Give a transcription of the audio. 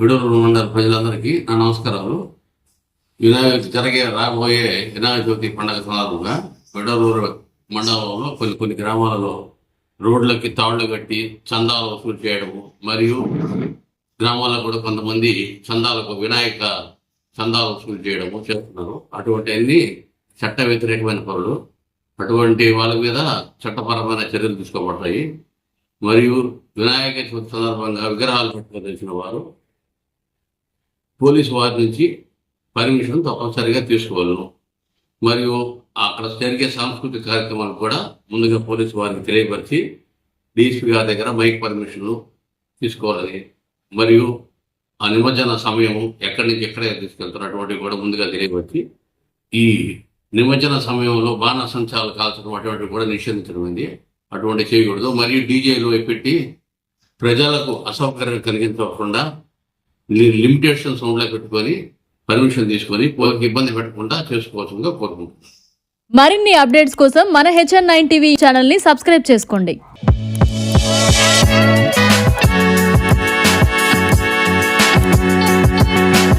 విడూరు మండల ప్రజలందరికీ నా నమస్కారాలు. వినాయక జరిగే రాబోయే వినాయక చవితి పండుగ సందర్భంగా విడూరు మండలంలో కొన్ని కొన్ని గ్రామాలలో రోడ్లకి తాళ్ళు కట్టి చందాలు వసూలు చేయడము మరియు గ్రామాల్లో కూడా కొంతమంది చందాలకు వినాయక చందాలు వసూలు చేయడము చేస్తున్నారు. అటువంటి అన్ని చట్ట వ్యతిరేకమైన పనులు. అటువంటి వాళ్ళ మీద చట్టపరమైన చర్యలు తీసుకోబడతాయి. మరియు వినాయక చవితి సందర్భంగా విగ్రహాలు పట్టుకోదలిచిన వారు పోలీసు వారి నుంచి పర్మిషన్ తప్పనిసరిగా తీసుకోవాలను. మరియు అక్కడ జరిగే సాంస్కృతిక కార్యక్రమాలు కూడా ముందుగా పోలీసు వారికి తెలియపరిచి డీసీపీ గారి దగ్గర మైక్ పర్మిషన్లు తీసుకోవాలని. మరియు ఆ నిమజ్జన సమయం ఎక్కడి నుంచి ఎక్కడ తీసుకెళ్తున్నటువంటివి కూడా ముందుగా తెలియపరిచి ఈ నిమజ్జన సమయంలో బాణ సంచాలు కాల్చడం అటువంటివి కూడా నిషేధించడమైంది అటువంటి చేయకూడదు. మరియు డీజేలు పెట్టి ప్రజలకు అసౌకర్యం కలిగించకుండా లిమిటేషన్స్ సౌండ్లో పెట్టుకొని పర్మిషన్ తీసుకొని ఇబ్బంది పెట్టకుండా చేసుకోవాల్సిందిగా కోరుకుంటున్నాను. మరిన్ని అప్డేట్స్ కోసం మన హెచ్ఎన్ నైన్ టీవీ ఛానల్ని సబ్స్క్రైబ్ చేసుకోండి.